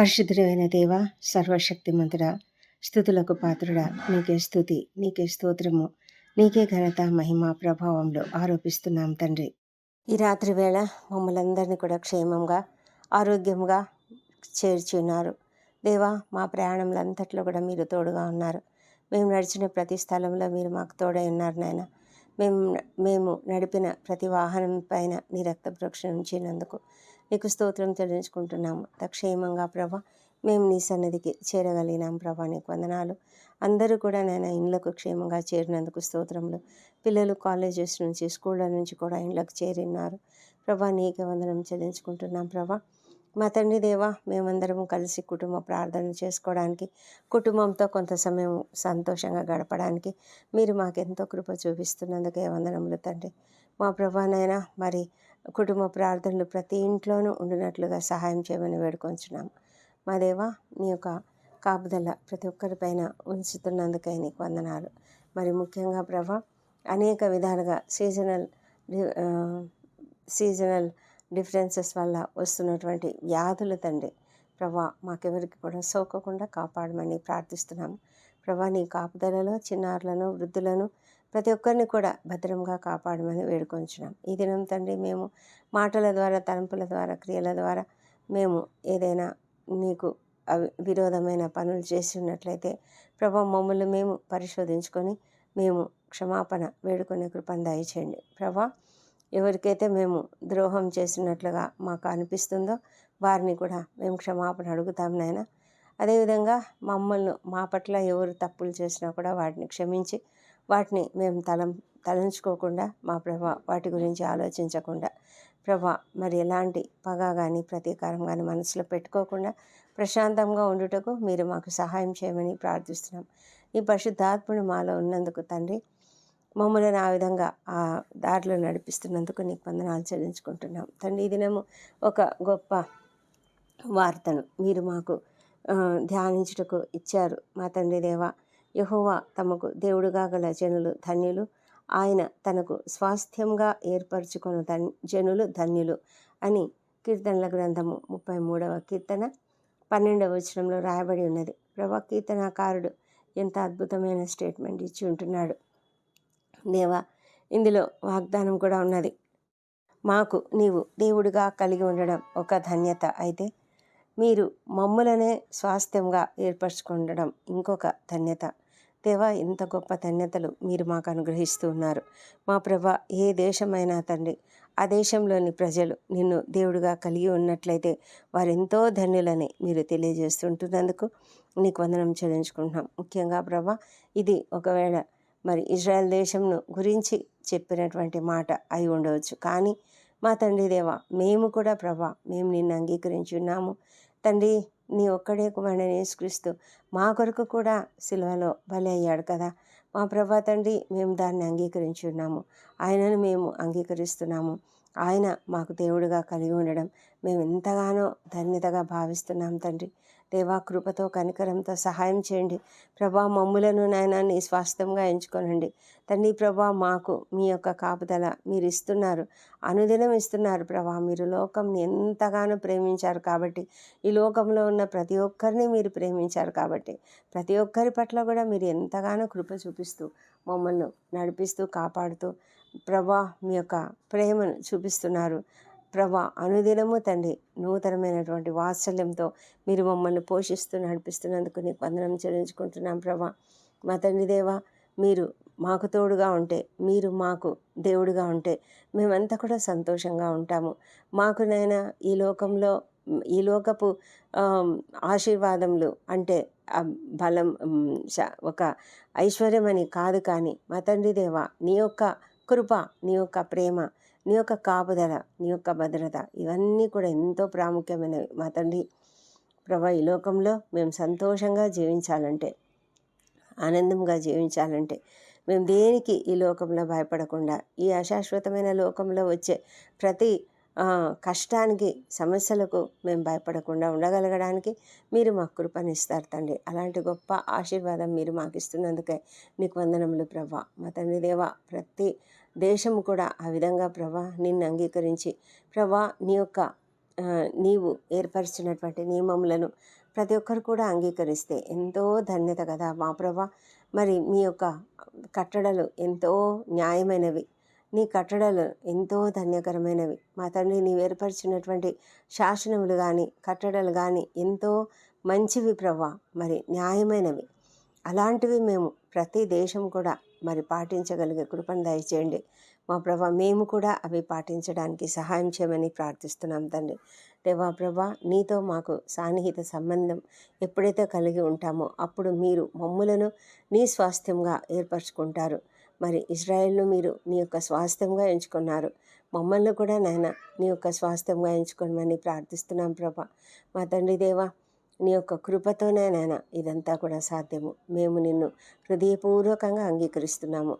పరిశుద్ధుడైన దేవ సర్వశక్తిమంతుడ స్థుతులకు పాత్రుడ నీకే స్థుతి నీకే స్తోత్రము నీకే ఘనత మహిమ ప్రభావంలో ఆరోపిస్తున్నాం తండ్రి. ఈ రాత్రి వేళ మమ్మల్ందరినీ కూడా క్షేమంగా ఆరోగ్యంగా చేర్చి ఉన్నారు దేవా మా ప్రయాణంలో అంతట్లో కూడా మీరు తోడుగా ఉన్నారు. మేము నడిచిన ప్రతి స్థలంలో మీరు మాకు తోడై ఉన్నారు నాయన. మేము మేము నడిపిన ప్రతి వాహనం పైన నీ రక్త ప్రోక్షణ ఉంచినందుకు నీకు స్తోత్రం చెల్లించుకుంటున్నాము తక్షేమంగా ప్రభా మేము నీ సన్నిధికి చేరగలిగినాం ప్రభా నీకు వందనాలు. అందరూ కూడా నేను ఇండ్లకు క్షేమంగా చేరినందుకు స్తోత్రములు. పిల్లలు కాలేజెస్ నుంచి స్కూళ్ళ నుంచి కూడా ఇండ్లకు చేరినారు. ప్రభా నీకే వందనం చెల్లించుకుంటున్నాం ప్రభా. మా తండ్రి దేవా మేమందరం కలిసి కుటుంబ ప్రార్థన చేసుకోవడానికి కుటుంబంతో కొంత సమయం సంతోషంగా గడపడానికి మీరు మాకెంతో కృప చూపిస్తున్నందుకే వందనములు తండ్రి. మా ప్రభానైనా మరి కుటుంబ ప్రార్థనలు ప్రతి ఇంట్లోనూ ఉండినట్లుగా సహాయం చేయమని వేడుకొంచున్నాము మా దేవా నీ యొక్క కాపుదల ప్రతి ఒక్కరిపైన ఉంచుతున్నందుకై నీకు వందనాలు. మరి ముఖ్యంగా ప్రభా అనేక విధాలుగా సీజనల్ సీజనల్ డిఫరెన్సెస్ వల్ల వస్తున్నటువంటి వ్యాధులు తండ్రి. ప్రభా మాకెవరికి కూడా సోకకుండా కాపాడమని ప్రార్థిస్తున్నాము. ప్రభా నీ కాపుదలలో చిన్నారులను వృద్ధులను ప్రతి ఒక్కరిని కూడా భద్రంగా కాపాడమని వేడుకొంచున్నాం. ఈ దినం తండ్రి మేము మాటల ద్వారా తలంపుల ద్వారా క్రియల ద్వారా మేము ఏదైనా నీకు విరోధమైన పనులు చేసి ఉన్నట్లయితే ప్రభా మమ్మల్ని మేము పరిశోధించుకొని మేము క్షమాపణ వేడుకునే కృపను దయచేయండి. ప్రభా ఎవరికైతే మేము ద్రోహం చేసినట్లుగా మాకు అనిపిస్తుందో వారిని కూడా మేము క్షమాపణ అడుగుతాం నాయన. అదేవిధంగా మమ్మల్ని మా పట్ల ఎవరు తప్పులు చేసినా కూడా వాటిని క్షమించి వాటిని మేము తలం తలంచుకోకుండా మా ప్రభా వాటి గురించి ఆలోచించకుండా ప్రభా మరి ఎలాంటి పగ కానీ ప్రతీకారం కానీ మనసులో పెట్టుకోకుండా ప్రశాంతంగా ఉండుటకు మీరు మాకు సహాయం చేయమని ప్రార్థిస్తున్నాం. ఈ పరిశుద్ధాత్ముడు మాలో ఉన్నందుకు తండ్రి మమ్మల్ని ఆ విధంగా ఆ దారిలో నడిపిస్తున్నందుకు నీకు వందనాలు చెల్లించుకుంటున్నాం. తండ్రి ఈ దినము ఒక గొప్ప వార్తను మీరు మాకు ధ్యానించుటకు ఇచ్చారు. మా తండ్రి దేవ యహోవా తమకు దేవుడుగా గల జనులు ధన్యులు. ఆయన తనకు స్వాస్థ్యంగా ఏర్పరచుకున్న ధన్ జనులు ధన్యులు అని కీర్తనల గ్రంథము ముప్పై మూడవ కీర్తన పన్నెండవ వచనంలో రాయబడి ఉన్నది. ప్రభా కీర్తనాకారుడు ఎంత అద్భుతమైన స్టేట్మెంట్ ఇచ్చి ఉంటున్నాడు. దేవా ఇందులో వాగ్దానం కూడా ఉన్నది. మాకు నీవు దేవుడిగా కలిగి ఉండడం ఒక ధన్యత అయితే మీరు మమ్ములనే స్వాస్థ్యంగా ఏర్పరచుకుండడం ఇంకొక ధన్యత. దేవా ఇంత గొప్ప ధన్యతలు మీరు మాకు అనుగ్రహిస్తూ ఉన్నారు. మా ప్రభ ఏ దేశమైనా తండ్రి ఆ దేశంలోని ప్రజలు నిన్ను దేవుడిగా కలిగి ఉన్నట్లయితే వారెంతో ధన్యులని మీరు తెలియజేస్తుంటున్నందుకు నీకు వందనం చెల్లించుకుంటున్నాం. ముఖ్యంగా ప్రభ ఇది ఒకవేళ మరి ఇజ్రాయెల్ దేశంను గురించి చెప్పినటువంటి మాట అయి ఉండవచ్చు. కానీ మా తండ్రి దేవా మేము కూడా ప్రభా మేము నిన్ను అంగీకరించి ఉన్నాము. తండ్రి నీ ఒక్కడే కుమారుడని యేసుక్రీస్తు మా కొరకు కూడా సిల్వలో బలి అయ్యాడు కదా. మా ప్రభా తండ్రి మేము దాన్ని అంగీకరించి ఉన్నాము. ఆయనను మేము అంగీకరిస్తున్నాము. ఆయన మాకు దేవుడిగా కలిగి ఉండడం మేము ఎంతగానో ధన్యతగా భావిస్తున్నాం తండ్రి. దేవా కృపతో కనికరంతో సహాయం చేయండి. ప్రభా మమ్ములను నాయన నీ స్వాస్థంగా ఎంచుకోనండి. తండ్రి ప్రభా మాకు మీ యొక్క కాపుదల మీరు ఇస్తున్నారు అనుదినం ఇస్తున్నారు ప్రభా. మీరు లోకంని ఎంతగానో ప్రేమించారు కాబట్టి ఈ లోకంలో ఉన్న ప్రతి ఒక్కరిని మీరు ప్రేమించారు కాబట్టి ప్రతి ఒక్కరి పట్ల కూడా మీరు ఎంతగానో కృప చూపిస్తూ మమ్మల్ని నడిపిస్తూ కాపాడుతూ ప్రభా మీ యొక్క ప్రేమను చూపిస్తున్నారు. ప్రభా అనుదినము తండ్రి నూతనమైనటువంటి వాత్సల్యంతో మీరు మమ్మల్ని పోషిస్తూ నడిపిస్తున్నందుకు నీకు వందనం చెల్లించుకుంటున్నాం ప్రభా. మా తండ్రి దేవా మీరు మాకు తోడుగా ఉంటే మీరు మాకు దేవుడుగా ఉంటే మేమంతా కూడా సంతోషంగా ఉంటాము. మాకు నైనా ఈ లోకంలో ఈ లోకపు ఆశీర్వాదములు అంటే బలం ఒక ఐశ్వర్యం అని కాదు కానీ మా తండ్రి దేవా నీ యొక్క కృప నీ యొక్క ప్రేమ నీ యొక్క కాపుదల నీ యొక్క భద్రత ఇవన్నీ కూడా ఎంతో ప్రాముఖ్యమైనవి. మా తండ్రి ప్రభా ఈ లోకంలో మేము సంతోషంగా జీవించాలంటే ఆనందంగా జీవించాలంటే మేము దేనికి ఈ లోకంలో భయపడకుండా ఈ అశాశ్వతమైన లోకంలో వచ్చే ప్రతి కష్టానికి సమస్యలకు మేము భయపడకుండా ఉండగలగడానికి మీరు మాకు కృపనిస్తారు తండ్రి. అలాంటి గొప్ప ఆశీర్వాదం మీరు మాకు ఇస్తున్నందుకే నీకు వందనములు ప్రభా. మా తండ్రి దేవ ప్రతి దేశము కూడా ఆ విధంగా ప్రభా నిన్ను అంగీకరించి ప్రభా నీ యొక్క నీవు ఏర్పరిచినటువంటి నియమములను ప్రతి ఒక్కరు కూడా అంగీకరిస్తే ఎంతో ధన్యత కదా మా ప్రభా. మరి మీ యొక్క కట్టడలు ఎంతో న్యాయమైనవి. నీ కట్టడలు ఎంతో ధన్యకరమైనవి. మా తండ్రి నీవు ఏర్పరిచినటువంటి శాసనములు కానీ కట్టడలు కానీ ఎంతో మంచివి ప్రభా. మరి న్యాయమైనవి. అలాంటివి మేము ప్రతి దేశం కూడా మరి పాటించగలిగే కృపను దయచేయండి. మా ప్రభా మేము కూడా అవి పాటించడానికి సహాయం చేయమని ప్రార్థిస్తున్నాం తండ్రి. దేవా ప్రభా నీతో మాకు సాన్నిహిత సంబంధం ఎప్పుడైతే కలిగి ఉంటామో అప్పుడు మీరు మమ్ములను నీ స్వాస్థ్యంగా ఏర్పరచుకుంటారు. మరి ఇజ్రాయెల్ను మీరు నీ యొక్క స్వాస్థ్యంగా ఎంచుకున్నారు. మమ్మల్ని కూడా నాయన నీ యొక్క స్వాస్థ్యంగా ఎంచుకోమని ప్రార్థిస్తున్నాం ప్రభా. మా తండ్రి దేవా నీ యొక్క కృపతోనే నాయన ఇదంతా కూడా సాధ్యము. మేము నిన్ను హృదయపూర్వకంగా అంగీకరిస్తున్నాము.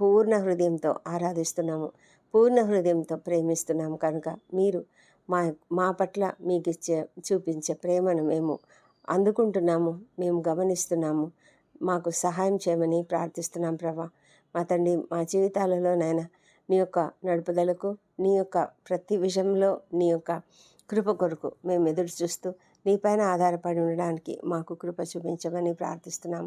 పూర్ణ హృదయంతో ఆరాధిస్తున్నాము. పూర్ణ హృదయంతో ప్రేమిస్తున్నాము. కనుక మీరు మా మా పట్ల మీకు ఇచ్చే చూపించే ప్రేమను మేము అందుకుంటున్నాము. మేము గమనిస్తున్నాము. మాకు సహాయం చేయమని ప్రార్థిస్తున్నాం ప్రభా. మా తండ్రి మా జీవితాలలో నాయన నీ యొక్క నడుపుదలకు నీ యొక్క ప్రతి విషయంలో నీ యొక్క కృప కొరకు మేము ఎదురు చూస్తూ నీపైన ఆధారపడి ఉండడానికి మాకు కృప చూపించమని ప్రార్థిస్తున్నాం.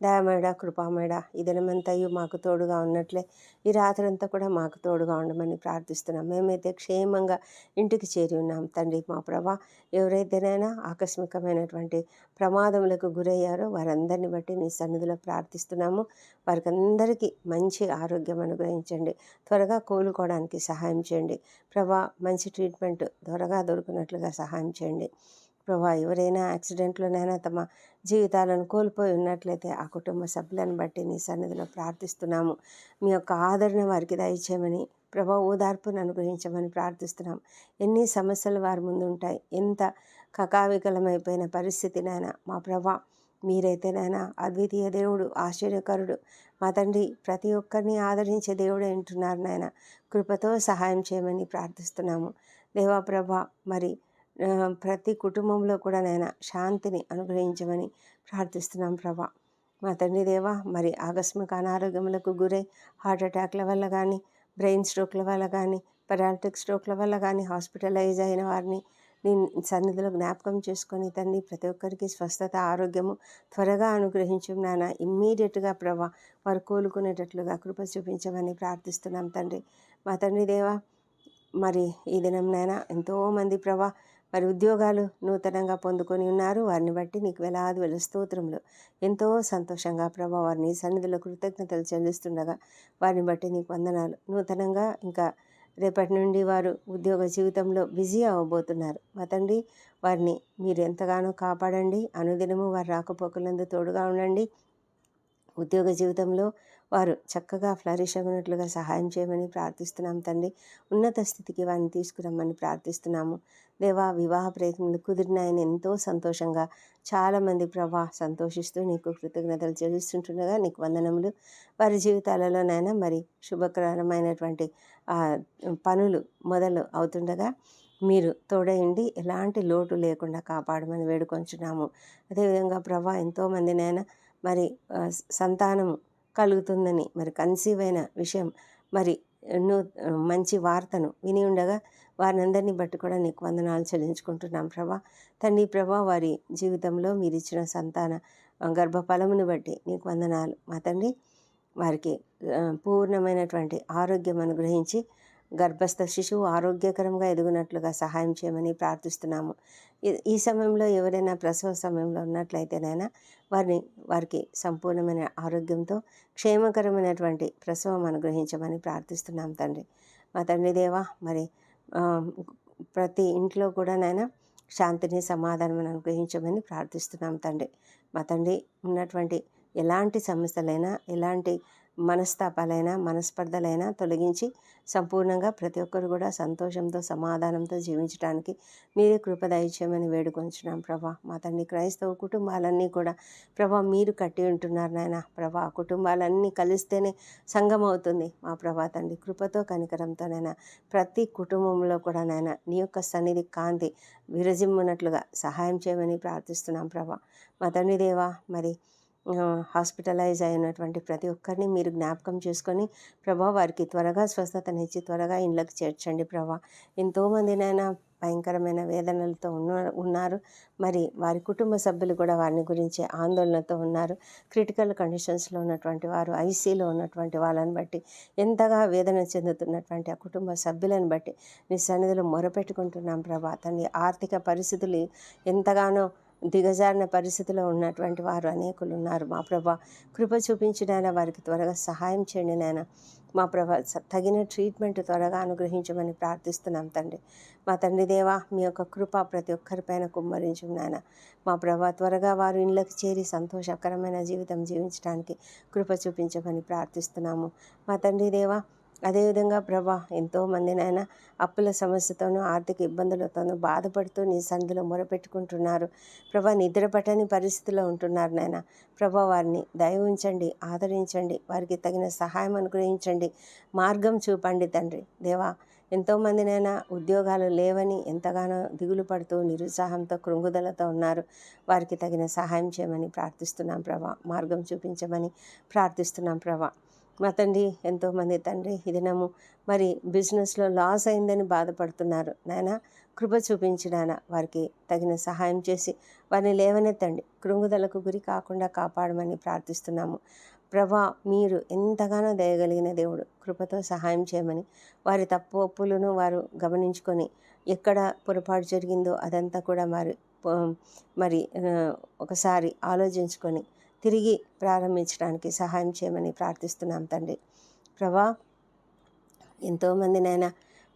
దయమేడ కృపామేడ ఈ దినమంతయు మాకు తోడుగా ఉన్నట్లే ఈ రాత్రంతా కూడా మాకు తోడుగా ఉండమని ప్రార్థిస్తున్నాం. మేమైతే క్షేమంగా ఇంటికి చేరి ఉన్నాం. తండ్రి మా ప్రభా ఎవరైతేనైనా ఆకస్మికమైనటువంటి ప్రమాదములకు గురయ్యారో వారందరిని బట్టి నీ సన్నిధిలో ప్రార్థిస్తున్నాము. వారికి అందరికీ మంచి ఆరోగ్యం అనుగ్రహించండి. త్వరగా కోలుకోవడానికి సహాయం చేయండి. ప్రభా మంచి ట్రీట్మెంట్ త్వరగా దొరికినట్లుగా సహాయం చేయండి. ప్రభా ఎవరైనా యాక్సిడెంట్లోనైనా తమ జీవితాలను కోల్పోయి ఉన్నట్లయితే ఆ కుటుంబ సభ్యులను బట్టి నీ సన్నిధిలో ప్రార్థిస్తున్నాము. మీ యొక్క ఆదరణ వారికి దయచేయమని ప్రభా ఓదార్పును అనుగ్రహించమని ప్రార్థిస్తున్నాం. ఎన్ని సమస్యలు వారి ముందు ఉంటాయి ఎంత కకావికలమైపోయిన పరిస్థితినైనా మా ప్రభా మీరైతేనైనా అద్వితీయ దేవుడు ఆశ్చర్యకరుడు మా తండ్రి ప్రతి ఒక్కరిని ఆదరించే దేవుడు అంటున్నారు నాయన. కృపతో సహాయం చేయమని ప్రార్థిస్తున్నాము. దేవా ప్రభా మరి ప్రతి కుటుంబంలో కూడా నాయన శాంతిని అనుగ్రహించమని ప్రార్థిస్తున్నాం ప్రభా. మా తండ్రి దేవా మరి ఆకస్మిక అనారోగ్యములకు గురై హార్ట్ అటాక్ల వల్ల కానీ బ్రెయిన్ స్ట్రోక్ల వల్ల కానీ పెరాలిటిక్ స్ట్రోక్ల వల్ల కానీ హాస్పిటలైజ్ అయిన వారిని నీ సన్నిధిలో జ్ఞాపకం చేసుకొని తండ్రి ప్రతి ఒక్కరికి స్వస్థత ఆరోగ్యము త్వరగా అనుగ్రహించు నాన్న ఇమ్మీడియట్గా ప్రభా వారు కోలుకునేటట్లుగా కృప చూపించమని ప్రార్థిస్తున్నాం తండ్రి. మా తండ్రి దేవా మరి ఈ దినం నాయన ఎంతోమంది ప్రభా మరి ఉద్యోగాలు నూతనంగా పొందుకొని ఉన్నారు. వారిని బట్టి నీకు వేలాది వేల స్తోత్రములు. ఎంతో సంతోషంగా ప్రభా వారిని సన్నిధిలో కృతజ్ఞతలు చెల్లిస్తుండగా వారిని బట్టి నీకు వందనాలు. నూతనంగా ఇంకా రేపటి నుండి వారు ఉద్యోగ జీవితంలో బిజీ అవ్వబోతున్నారు. మా తండ్రి వారిని మీరు ఎంతగానో కాపాడండి. అనుదినము వారి రాకపోకలందు తోడుగా ఉండండి. ఉద్యోగ జీవితంలో వారు చక్కగా ఫ్లరిష్ అగినట్లుగా సహాయం చేయమని ప్రార్థిస్తున్నాం తండ్రి. ఉన్నత స్థితికి వారిని తీసుకురమ్మని ప్రార్థిస్తున్నాము. దేవా వివాహ ప్రయత్నములు కుదిరినాయని ఎంతో సంతోషంగా చాలామంది ప్రభా సంతోషిస్తూ నీకు కృతజ్ఞతలు చెల్లిస్తుంటుండగా నీకు వందనములు. వారి జీవితాలలోనైనా మరి శుభకరమైనటువంటి పనులు మొదలు అవుతుండగా మీరు తోడయండి. ఎలాంటి లోటు లేకుండా కాపాడమని వేడుకొంచున్నాము. అదేవిధంగా ప్రభా ఎంతోమందినైనా మరి సంతానము కలుగుతుందని. మరి కన్సీవ్ అయిన విషయం మరి ఎన్నో మంచి వార్తను విని ఉండగా వారినందరినీ బట్టి కూడా నీకు వందనాలు చెల్లించుకుంటున్నాం ప్రభా. తండ్రి ప్రభా వారి జీవితంలో మీరు ఇచ్చిన సంతాన గర్భఫలమును బట్టి నీకు వందనాలు. మా తండ్రి వారికి పూర్ణమైనటువంటి ఆరోగ్యం అనుగ్రహించి గర్భస్థ శిశువు ఆరోగ్యకరంగా ఎదుగునట్లుగా సహాయం చేయమని ప్రార్థిస్తున్నాము. ఈ- సమయంలో ఎవరైనా ప్రసవ సమయంలో ఉన్నట్లయితేనైనా వారిని వారికి సంపూర్ణమైన ఆరోగ్యంతో క్షేమకరమైనటువంటి ప్రసవం అనుగ్రహించమని ప్రార్థిస్తున్నాం తండ్రి. మా తండ్రి దేవా మరి ప్రతి ఇంట్లో కూడా నాయన శాంతిని సమాధానం అనుగ్రహించమని ప్రార్థిస్తున్నాం తండ్రి. మా తండ్రి ఉన్నటువంటి ఎలాంటి సమస్యలైనా ఎలాంటి మనస్తాపాలైనా మనస్పర్ధలైనా తొలగించి సంపూర్ణంగా ప్రతి ఒక్కరు కూడా సంతోషంతో సమాధానంతో జీవించడానికి మీరే కృప వేడుకొంచున్నాం ప్రభా. మా తండ్రి క్రైస్తవ కుటుంబాలన్నీ కూడా ప్రభా మీరు కట్టి ఉంటున్నారు నాయన. ప్రభా కుటుంబాలన్నీ కలిస్తేనే సంగం అవుతుంది. మా ప్రభా తండ్రి కృపతో కనికరంతోనైనా ప్రతి కుటుంబంలో కూడా నాయన నీ యొక్క సన్నిధి కాంతి విరజిమ్మునట్లుగా సహాయం చేయమని ప్రార్థిస్తున్నాం ప్రభా. మా తండ్రి దేవా మరి హాస్పిటలైజ్ అయినటువంటి ప్రతి ఒక్కరిని మీరు జ్ఞాపకం చేసుకొని ప్రభా వారికి త్వరగా స్వస్థతనిచ్చి త్వరగా ఇండ్లకు చేర్చండి ప్రభా. ఎంతోమందినైనా భయంకరమైన వేదనలతో ఉన్న ఉన్నారు. మరి వారి కుటుంబ సభ్యులు కూడా వారిని గురించి ఆందోళనతో ఉన్నారు. క్రిటికల్ కండిషన్స్లో ఉన్నటువంటి వారు ఐసీలో ఉన్నటువంటి వాళ్ళని బట్టి ఎంతగా వేదన చెందుతున్నటువంటి ఆ కుటుంబ సభ్యులను బట్టి నీ సన్నిధిలో మొరపెట్టుకుంటున్నాం ప్రభా. తన ఆర్థిక పరిస్థితులు ఎంతగానో దిగజారిన పరిస్థితిలో ఉన్నటువంటి వారు అనేకులు ఉన్నారు మా ప్రభా కృప చూపించినైనా వారికి త్వరగా సహాయం చేయండి నాయన. మా ప్రభా స- తగిన ట్రీట్మెంట్ త్వరగా అనుగ్రహించమని ప్రార్థిస్తున్నాం తండ్రి. మా తండ్రి దేవా మీ యొక్క కృప ప్రతి ఒక్కరిపైన కుమ్మరించు నాయన. మా ప్రభా త్వరగా వారు ఇళ్ళకి చేరి సంతోషకరమైన జీవితం జీవించడానికి కృప చూపించమని ప్రార్థిస్తున్నాము. మా తండ్రి దేవా అదేవిధంగా ప్రభా ఎంతోమంది నాయన అప్పుల సమస్యతోనూ ఆర్థిక ఇబ్బందులతోనూ బాధపడుతూ నీ సంధిలో మొరపెట్టుకుంటున్నారు. ప్రభా నిద్ర పట్టని పరిస్థితిలో ఉంటున్నారు నాయన. ప్రభా వారిని దయ ఉంచండి ఆదరించండి వారికి తగిన సహాయం అనుగ్రహించండి మార్గం చూపండి తండ్రి. దేవా ఎంతోమందినైనా ఉద్యోగాలు లేవని ఎంతగానో దిగులు పడుతూ నిరుత్సాహంతో కృంగుదలతో ఉన్నారు. వారికి తగిన సహాయం చేయమని ప్రార్థిస్తున్నాం ప్రభా. మార్గం చూపించమని ప్రార్థిస్తున్నాం ప్రభా. మా తండ్రి ఎంతోమంది తండ్రి ఇదినము దినము మరి బిజినెస్లో లాస్ అయిందని బాధపడుతున్నారు. నాయన కృప చూపించి వారికి తగిన సహాయం చేసి వారిని లేవనెత్తండి. కృంగుదలకు గురి కాకుండా కాపాడమని ప్రార్థిస్తున్నాము. ప్రభా మీరు ఎంతగానో దయగలిగిన దేవుడు కృపతో సహాయం చేయమని వారి తప్పు ఒప్పులను వారు గమనించుకొని ఎక్కడ పొరపాటు జరిగిందో అదంతా కూడా మరి మరి ఒకసారి ఆలోచించుకొని తిరిగి ప్రారంభించడానికి సహాయం చేయమని ప్రార్థిస్తున్నాం తండ్రి. ప్రభా ఎంతోమందినైనా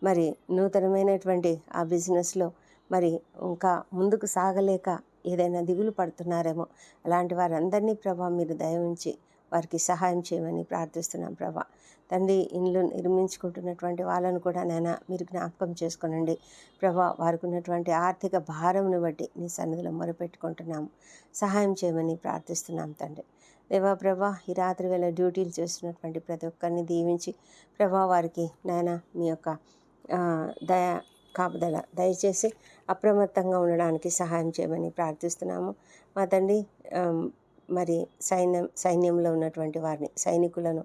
మరి నూతనమైనటువంటి ఆ బిజినెస్లో మరి ఇంకా ముందుకు సాగలేక ఏదైనా దిగులు పడుతున్నారేమో అలాంటి వారందరినీ ప్రభా మీరు దయ ఉంచి వారికి సహాయం చేయమని ప్రార్థిస్తున్నాం ప్రభా. తండ్రి ఇండ్లు నిర్మించుకుంటున్నటువంటి వాళ్ళను కూడా నాయన మీరు జ్ఞాపకం చేసుకోనండి. ప్రభా వారికి ఉన్నటువంటి ఆర్థిక భారంను బట్టి నీ సన్నిధిలో మొరపెట్టుకుంటున్నాము. సహాయం చేయమని ప్రార్థిస్తున్నాం తండ్రి. దేవా ప్రభా ఈ రాత్రి వేళ డ్యూటీలు చేస్తున్నటువంటి ప్రతి ఒక్కరిని దీవించి ప్రభా వారికి నాయన మీ యొక్క దయ కాపుదల దయచేసి అప్రమత్తంగా ఉండడానికి సహాయం చేయమని ప్రార్థిస్తున్నాము. మా తండ్రి మరి సైన్యం సైన్యంలో ఉన్నటువంటి వారిని సైనికులను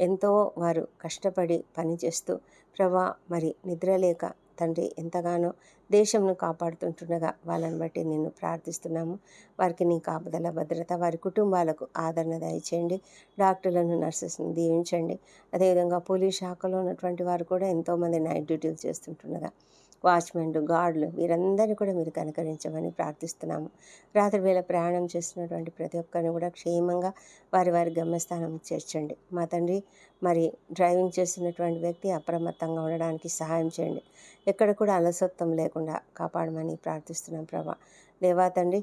ఎంతో వారు కష్టపడి పనిచేస్తూ ప్రభా మరి నిద్రలేక తండ్రి ఎంతగానో దేశంను కాపాడుతుంటుండగా వాళ్ళని బట్టి నిన్ను ప్రార్థిస్తున్నాము. వారికి నీ కాపుదల భద్రత వారి కుటుంబాలకు ఆదరణ దయచేయండి. డాక్టర్లను నర్సెస్ని దీవించండి. అదేవిధంగా పోలీస్ శాఖలో ఉన్నటువంటి వారు కూడా ఎంతోమంది నైట్ డ్యూటీలు చేస్తుంటుండగా వాచ్మెన్లు గార్డులు వీరందరినీ కూడా మీరు కనుకరించమని ప్రార్థిస్తున్నాము. రాత్రి వేళ ప్రయాణం చేస్తున్నటువంటి ప్రతి ఒక్కరిని కూడా క్షేమంగా వారి వారి గమ్యస్థానం చేర్చండి. మా తండ్రి మరి డ్రైవింగ్ చేస్తున్నటువంటి వ్యక్తి అప్రమత్తంగా ఉండడానికి సహాయం చేయండి. ఎక్కడ కూడా అలసత్వం లేకుండా కాపాడమని ప్రార్థిస్తున్నాం ప్రభా. లేవా తండ్రి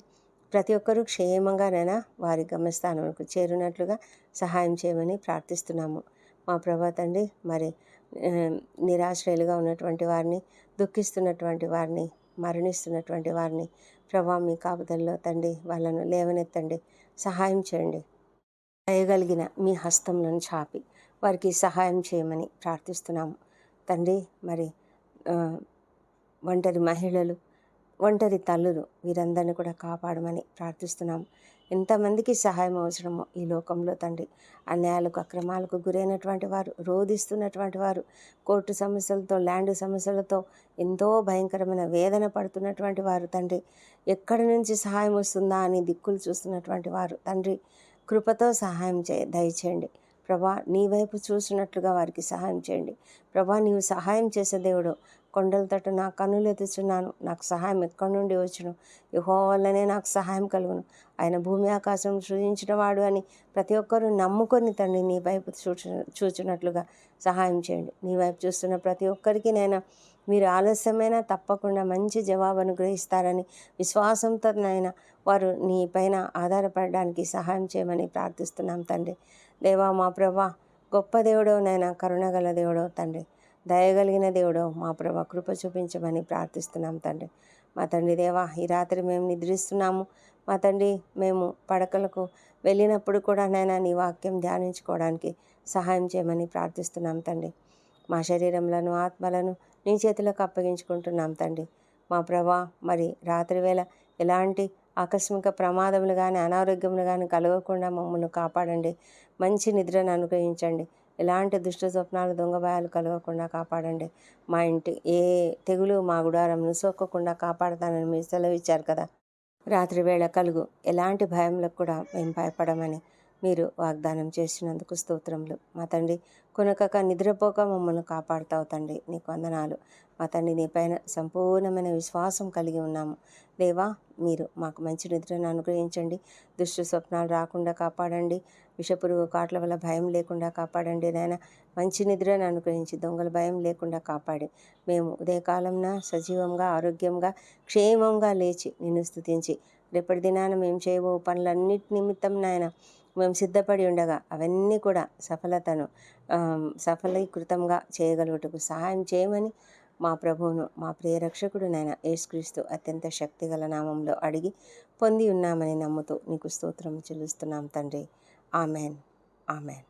ప్రతి ఒక్కరూ క్షేమంగానైనా వారి గమ్యస్థానంకు చేరినట్లుగా సహాయం చేయమని ప్రార్థిస్తున్నాము. మా ప్రభా తండ్రి మరి ఆ, నిరాశ్రయులుగా ఉన్నటువంటి వారిని దుఃఖిస్తున్నటువంటి వారిని మరణిస్తున్నటువంటి వారిని ప్రభా మీ కాపుదల్లో తండ్రి వాళ్ళను లేవనెత్తండి సహాయం చేయండి. దయగలిగిన మీ హస్తంలను చాపి వారికి సహాయం చేయమని ప్రార్థిస్తున్నాము. తండ్రి మరి ఒంటరి మహిళలు ఒంటరి తల్లులు వీరందరిని కూడా కాపాడమని ప్రార్థిస్తున్నాం ఎంతమందికి సహాయం అవసరమో ఈ లోకంలో తండ్రి. అన్యాయాలకు అక్రమాలకు గురైనటువంటి వారు రోధిస్తున్నటువంటి వారు కోర్టు సమస్యలతో ల్యాండ్ సమస్యలతో ఎంతో భయంకరమైన వేదన పడుతున్నటువంటి వారు తండ్రి. ఎక్కడి నుంచి సహాయం వస్తుందా అని దిక్కులు చూస్తున్నటువంటి వారు తండ్రి. కృపతో సహాయం చే దయచేయండి. ప్రభా నీ వైపు చూసినట్లుగా వారికి సహాయం చేయండి. ప్రభా నీవు సహాయం చేసే దేవుడు కొండల తట్టు నా కన్నులు ఎత్తుచున్నాను. నాకు సహాయం ఎక్కడి నుండి వచ్చును? యుహో వల్లనే నాకు సహాయం కలుగును. ఆయన భూమి ఆకాశం సృజించిన వాడు అని ప్రతి ఒక్కరూ నమ్ముకొని తండ్రి నీ వైపు చూచు చూచినట్లుగా సహాయం చేయండి. నీ వైపు చూస్తున్న ప్రతి ఒక్కరికి నేను మీరు ఆలస్యమైనా తప్పకుండా మంచి జవాబు అనుగ్రహిస్తారని విశ్వాసంతో నాయన వారు నీ పైన ఆధారపడడానికి సహాయం చేయమని ప్రార్థిస్తున్నాం తండ్రి. దేవా మా ప్రభా గొప్ప దేవుడో నాయన కరుణగల దేవుడో తండ్రి. దయగలిగిన దేవుడు మా ప్రభ కృప చూపించమని ప్రార్థిస్తున్నాం తండ్రి. మా తండ్రి దేవా ఈ రాత్రి మేము నిద్రిస్తున్నాము. మా తండ్రి మేము పడకలకు వెళ్ళినప్పుడు కూడా నైనా నీ వాక్యం ధ్యానించుకోవడానికి సహాయం చేయమని ప్రార్థిస్తున్నాం తండ్రి. మా శరీరంలను ఆత్మలను నీ చేతులకు అప్పగించుకుంటున్నాం తండ్రి. మా ప్రభా మరి రాత్రి వేళ ఎలాంటి ఆకస్మిక ప్రమాదములు కానీ అనారోగ్యములు కానీ కలగకుండా మమ్మల్ని కాపాడండి. మంచి నిద్రను అనుగ్రహించండి. ఎలాంటి దుష్ట స్వప్నాలు దొంగ కలగకుండా కాపాడండి. మా ఇంటి ఏ తెగులు మా గుడారంను సోకకుండా కాపాడతానని మీరు సెలవిచ్చారు కదా. రాత్రి వేళ కలుగు. ఎలాంటి భయంలకు కూడా మేము భయపడమని మీరు వాగ్దానం చేసినందుకు స్తోత్రములు. మా తండ్రి కొనకక నిద్రపోక మమ్మల్ని కాపాడుతావు తండ్రి. నీకు వందనాలు. మా తండ్రి నీ పైన సంపూర్ణమైన విశ్వాసం కలిగి ఉన్నాము. దేవా మీరు మాకు మంచి నిద్రను అనుగ్రహించండి. దుష్ట స్వప్నాలు రాకుండా కాపాడండి. విషపురుగు కాట్ల వల్ల భయం లేకుండా కాపాడండి నాయన. మంచి నిద్రను అనుగ్రహించి దొంగల భయం లేకుండా కాపాడి. మేము ఉదయకాలంన సజీవంగా ఆరోగ్యంగా క్షేమంగా లేచి నిన్ను స్థుతించి రేపటి దినాన మేము చేయబో పనులన్నిటి నిమిత్తం నాయన మేము సిద్ధపడి ఉండగా అవన్నీ కూడా సఫలతను సఫలీకృతంగా చేయగలుగుటకు సహాయం చేయమని మా ప్రభువును మా ప్రియరక్షకుడు నాయన యేసుక్రీస్తు అత్యంత శక్తిగల నామంలో అడిగి పొంది ఉన్నామని నమ్ముతూ నీకు స్తోత్రం చెల్లిస్తున్నాం తండ్రి. Amen. Amen.